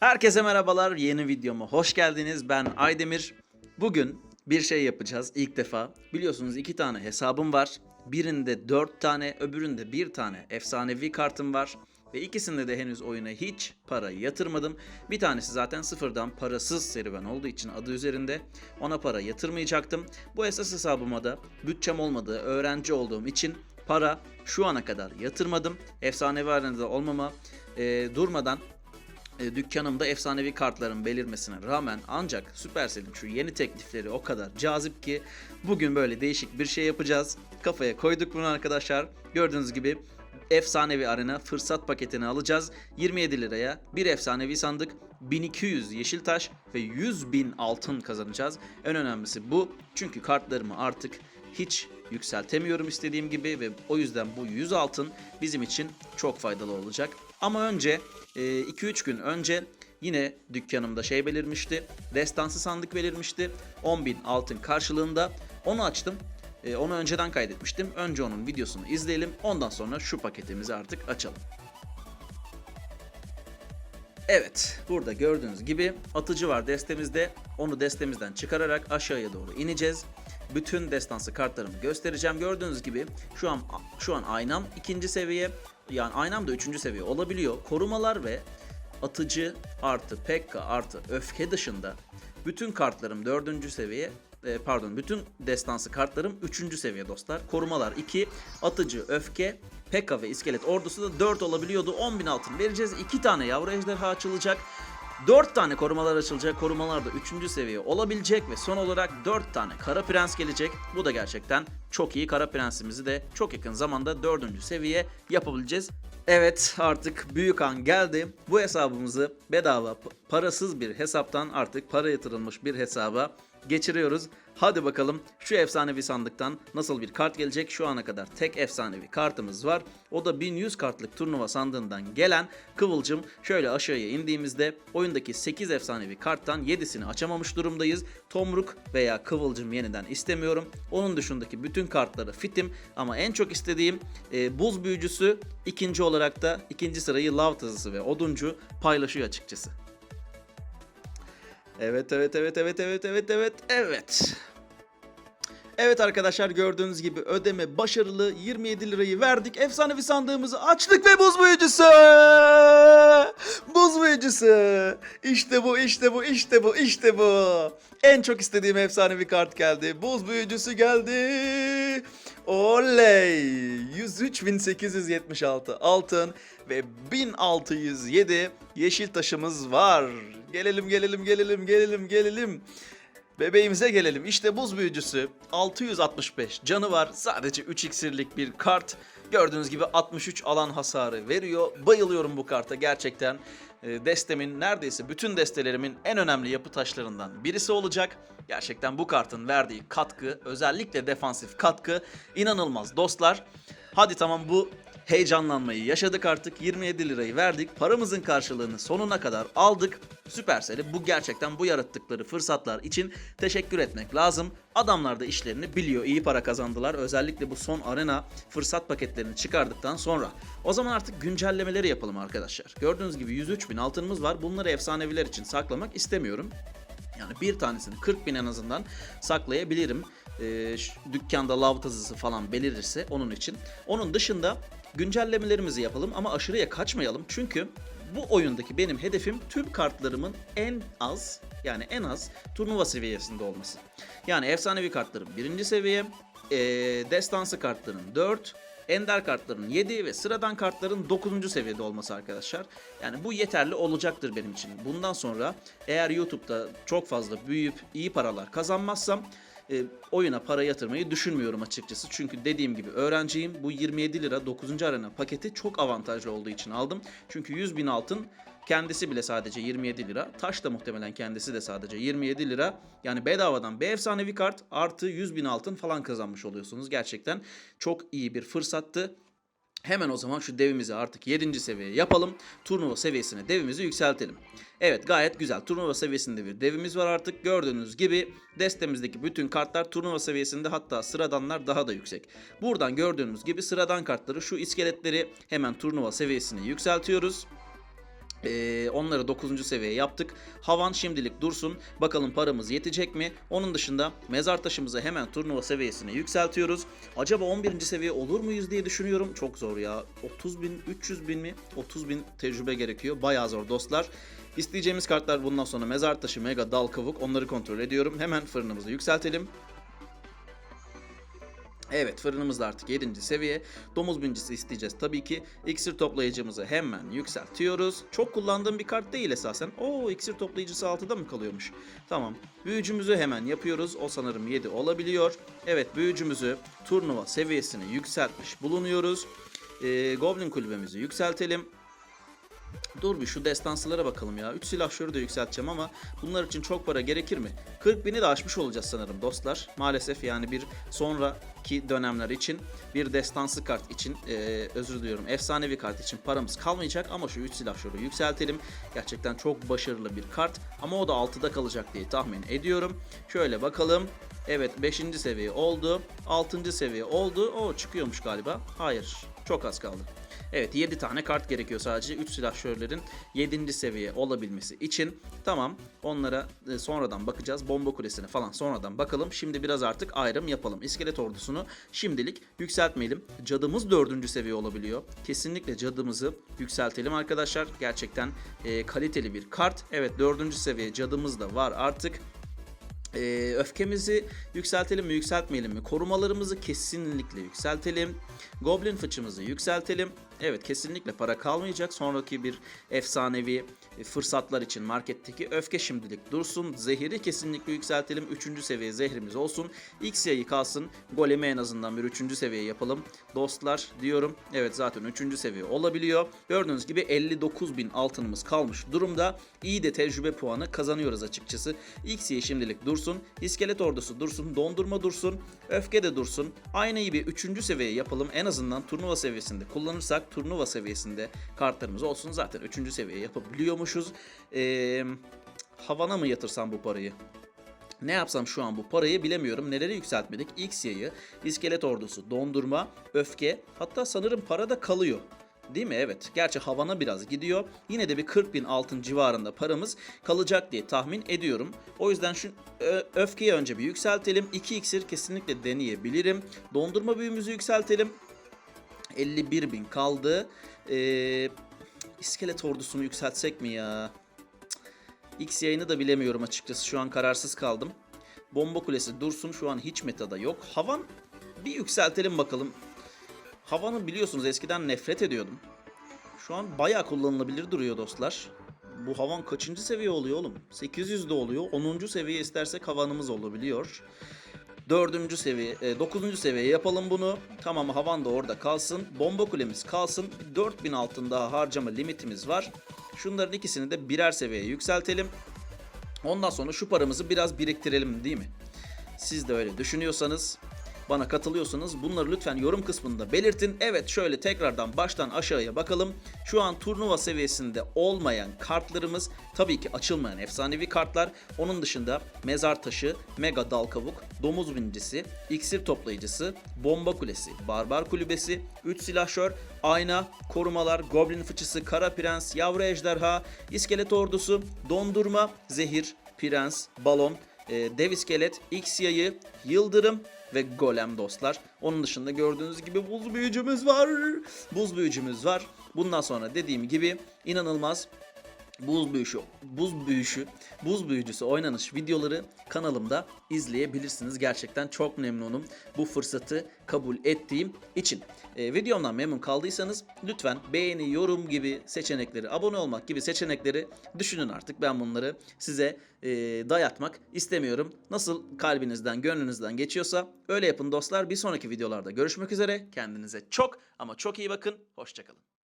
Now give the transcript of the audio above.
Herkese merhabalar. Yeni videoma hoş geldiniz. Ben Aydemir. Bugün bir şey yapacağız ilk defa. Biliyorsunuz iki tane hesabım var. Birinde 4 tane, öbüründe bir tane efsanevi kartım var. Ve ikisinde de henüz oyuna hiç para yatırmadım. Bir tanesi zaten sıfırdan parasız serüven olduğu için adı üzerinde. Ona para yatırmayacaktım. Bu esas hesabıma da bütçem olmadığı, öğrenci olduğum için para şu ana kadar yatırmadım. Efsanevi arenada olmama e, durmadan e, dükkanımda efsanevi kartların belirmesine rağmen ancak Supercell'in şu yeni teklifleri o kadar cazip ki bugün böyle değişik bir şey yapacağız. Kafaya koyduk bunu arkadaşlar. Gördüğünüz gibi efsanevi arena fırsat paketini alacağız. 27 liraya bir efsanevi sandık, 1200 yeşil taş ve 100 bin altın kazanacağız. En önemlisi bu. Çünkü kartlarımı artık hiç yükseltemiyorum istediğim gibi ve o yüzden bu 100 altın bizim için çok faydalı olacak. Ama önce 2-3 gün önce yine dükkanımda şey belirmişti. Destansı sandık belirmişti. 10.000 altın karşılığında. Onu açtım. E, Onu önceden kaydetmiştim. Önce onun videosunu izleyelim. Ondan sonra şu paketimizi artık açalım. Evet, burada gördüğünüz gibi atıcı var destemizde. Onu destemizden çıkararak aşağıya doğru ineceğiz. Bütün destansı kartlarımı göstereceğim. Gördüğünüz gibi şu an şu an aynam ikinci seviye. Yani aynam da üçüncü seviye olabiliyor. Korumalar ve atıcı artı pekka artı öfke dışında bütün kartlarım dördüncü seviye e, pardon bütün destansı kartlarım 3. seviye dostlar. Korumalar 2, atıcı, öfke, Pekka ve iskelet ordusu da 4 olabiliyordu. 10.000 altın vereceğiz. 2 tane yavru ejderha açılacak. 4 tane korumalar açılacak. Korumalar da 3. seviye olabilecek ve son olarak 4 tane kara prens gelecek. Bu da gerçekten çok iyi. Kara prensimizi de çok yakın zamanda 4. seviye yapabileceğiz. Evet artık büyük an geldi. Bu hesabımızı bedava parasız bir hesaptan artık para yatırılmış bir hesaba geçiriyoruz. Hadi bakalım şu efsanevi sandıktan nasıl bir kart gelecek? Şu ana kadar tek efsanevi kartımız var. O da 1100 kartlık turnuva sandığından gelen Kıvılcım. Şöyle aşağıya indiğimizde oyundaki 8 efsanevi karttan 7'sini açamamış durumdayız. Tomruk veya Kıvılcım yeniden istemiyorum. Onun dışındaki bütün kartları fitim ama en çok istediğim e, buz büyücüsü ikinci olarak da ikinci sırayı lav tazısı ve oduncu paylaşıyor açıkçası. Evet evet evet evet evet evet evet evet. Evet arkadaşlar gördüğünüz gibi ödeme başarılı 27 lirayı verdik. Efsanevi sandığımızı açtık ve buz büyücüsü. Buz büyücüsü. İşte bu işte bu işte bu işte bu. En çok istediğim efsanevi kart geldi. Buz büyücüsü geldi. Oley! 103.876 altın ve 1607 yeşil taşımız var. Gelelim gelelim gelelim gelelim gelelim. Bebeğimize gelelim. İşte buz büyücüsü 665 canı var. Sadece 3 iksirlik bir kart. Gördüğünüz gibi 63 alan hasarı veriyor. Bayılıyorum bu karta gerçekten. E, Destemin neredeyse bütün destelerimin en önemli yapı taşlarından birisi olacak. Gerçekten bu kartın verdiği katkı, özellikle defansif katkı inanılmaz dostlar. Hadi tamam bu heyecanlanmayı yaşadık artık. 27 lirayı verdik. Paramızın karşılığını sonuna kadar aldık. Supercell'e bu gerçekten bu yarattıkları fırsatlar için teşekkür etmek lazım. Adamlar da işlerini biliyor. iyi para kazandılar. Özellikle bu son arena fırsat paketlerini çıkardıktan sonra. O zaman artık güncellemeleri yapalım arkadaşlar. Gördüğünüz gibi 103 bin altınımız var. Bunları efsaneviler için saklamak istemiyorum. Yani bir tanesini 40 bin en azından saklayabilirim. Ee, şu dükkanda lav tazısı falan belirirse onun için. Onun dışında güncellemelerimizi yapalım ama aşırıya kaçmayalım. Çünkü bu oyundaki benim hedefim tüm kartlarımın en az yani en az turnuva seviyesinde olması. Yani efsanevi kartların birinci seviye, ee, destansı kartların 4, Ender kartların 7 ve sıradan kartların 9. seviyede olması arkadaşlar. Yani bu yeterli olacaktır benim için. Bundan sonra eğer YouTube'da çok fazla büyüyüp iyi paralar kazanmazsam e, oyuna para yatırmayı düşünmüyorum açıkçası. Çünkü dediğim gibi öğrenciyim. Bu 27 lira 9. arena paketi çok avantajlı olduğu için aldım. Çünkü 100 bin altın kendisi bile sadece 27 lira. Taş da muhtemelen kendisi de sadece 27 lira. Yani bedavadan bir efsanevi kart artı 100 bin altın falan kazanmış oluyorsunuz. Gerçekten çok iyi bir fırsattı. Hemen o zaman şu devimizi artık 7. seviyeye yapalım. Turnuva seviyesine devimizi yükseltelim. Evet gayet güzel. Turnuva seviyesinde bir devimiz var artık. Gördüğünüz gibi destemizdeki bütün kartlar turnuva seviyesinde hatta sıradanlar daha da yüksek. Buradan gördüğünüz gibi sıradan kartları şu iskeletleri hemen turnuva seviyesine yükseltiyoruz. Ee, onları 9. seviyeye yaptık. Havan şimdilik dursun. Bakalım paramız yetecek mi? Onun dışında mezar taşımızı hemen turnuva seviyesine yükseltiyoruz. Acaba 11. seviye olur muyuz diye düşünüyorum. Çok zor ya. 30 bin, 300 bin mi? 30 bin tecrübe gerekiyor. Bayağı zor dostlar. İsteyeceğimiz kartlar bundan sonra mezar taşı, mega, dal, kavuk. Onları kontrol ediyorum. Hemen fırınımızı yükseltelim. Evet fırınımız da artık 7. seviye. Domuz bincisi isteyeceğiz tabii ki. İksir toplayıcımızı hemen yükseltiyoruz. Çok kullandığım bir kart değil esasen. Oo iksir toplayıcısı 6'da mı kalıyormuş? Tamam. Büyücümüzü hemen yapıyoruz. O sanırım 7 olabiliyor. Evet büyücümüzü turnuva seviyesine yükseltmiş bulunuyoruz. Ee, Goblin kulübemizi yükseltelim. Dur bir şu destansılara bakalım ya. 3 silahşörü de yükselteceğim ama bunlar için çok para gerekir mi? 40 bini de aşmış olacağız sanırım dostlar. Maalesef yani bir sonraki dönemler için bir destansı kart için e, özür diliyorum efsanevi kart için paramız kalmayacak ama şu 3 silahşörü yükseltelim. Gerçekten çok başarılı bir kart ama o da 6'da kalacak diye tahmin ediyorum. Şöyle bakalım. Evet 5. seviye oldu. 6. seviye oldu. O çıkıyormuş galiba. Hayır. Çok az kaldı. Evet 7 tane kart gerekiyor sadece 3 silahşörlerin 7. seviye olabilmesi için. Tamam onlara e, sonradan bakacağız. Bomba kulesine falan sonradan bakalım. Şimdi biraz artık ayrım yapalım. İskelet ordusunu şimdilik yükseltmeyelim. Cadımız 4. seviye olabiliyor. Kesinlikle cadımızı yükseltelim arkadaşlar. Gerçekten e, kaliteli bir kart. Evet 4. seviye cadımız da var artık. Ee, öfkemizi yükseltelim mi yükseltmeyelim mi? Korumalarımızı kesinlikle yükseltelim. Goblin fıçımızı yükseltelim. Evet kesinlikle para kalmayacak. Sonraki bir efsanevi e, fırsatlar için marketteki öfke şimdilik dursun. Zehiri kesinlikle yükseltelim. Üçüncü seviye zehrimiz olsun. X yayı kalsın. Golemi en azından bir üçüncü seviye yapalım. Dostlar diyorum. Evet zaten üçüncü seviye olabiliyor. Gördüğünüz gibi 59 bin altınımız kalmış durumda. İyi de tecrübe puanı kazanıyoruz açıkçası. X yayı şimdilik dursun. İskelet ordusu dursun. Dondurma dursun. Öfke de dursun. Aynı gibi üçüncü seviye yapalım. En azından turnuva seviyesinde kullanırsak turnuva seviyesinde kartlarımız olsun. Zaten 3. seviye yapabiliyormuşuz. Ee, havana mı yatırsam bu parayı? Ne yapsam şu an bu parayı bilemiyorum. Neleri yükseltmedik? X yayı, iskelet ordusu, dondurma, öfke. Hatta sanırım para da kalıyor. Değil mi? Evet. Gerçi havana biraz gidiyor. Yine de bir 40 bin altın civarında paramız kalacak diye tahmin ediyorum. O yüzden şu öfkeyi önce bir yükseltelim. 2 iksir kesinlikle deneyebilirim. Dondurma büyümüzü yükseltelim. 51 bin kaldı. Ee, iskelet ordusunu yükseltsek mi ya? X yayını da bilemiyorum açıkçası. Şu an kararsız kaldım. Bomba kulesi dursun. Şu an hiç metada yok. Havan bir yükseltelim bakalım. Havanı biliyorsunuz eskiden nefret ediyordum. Şu an bayağı kullanılabilir duruyor dostlar. Bu havan kaçıncı seviye oluyor oğlum? 800'de oluyor. 10. seviye istersek havanımız olabiliyor. Dördüncü seviye, e, dokuzuncu seviye yapalım bunu. Tamam havan da orada kalsın. Bomba kulemiz kalsın. 4000 altın daha harcama limitimiz var. Şunların ikisini de birer seviyeye yükseltelim. Ondan sonra şu paramızı biraz biriktirelim değil mi? Siz de öyle düşünüyorsanız bana katılıyorsanız bunları lütfen yorum kısmında belirtin. Evet şöyle tekrardan baştan aşağıya bakalım. Şu an turnuva seviyesinde olmayan kartlarımız tabii ki açılmayan efsanevi kartlar. Onun dışında mezar taşı, mega dal kavuk, domuz binicisi, iksir toplayıcısı, bomba kulesi, barbar kulübesi, 3 silahşör, ayna, korumalar, goblin fıçısı, kara prens, yavru ejderha, iskelet ordusu, dondurma, zehir, prens, balon, e, dev iskelet, X yayı, yıldırım ve golem dostlar. Onun dışında gördüğünüz gibi buz büyücümüz var. Buz büyücümüz var. Bundan sonra dediğim gibi inanılmaz buz büyüsü, buz büyüsü, buz büyücüsü oynanış videoları kanalımda izleyebilirsiniz. Gerçekten çok memnunum bu fırsatı kabul ettiğim için. Ee, videomdan memnun kaldıysanız lütfen beğeni, yorum gibi seçenekleri, abone olmak gibi seçenekleri düşünün artık. Ben bunları size e, dayatmak istemiyorum. Nasıl kalbinizden, gönlünüzden geçiyorsa öyle yapın dostlar. Bir sonraki videolarda görüşmek üzere. Kendinize çok ama çok iyi bakın. Hoşçakalın.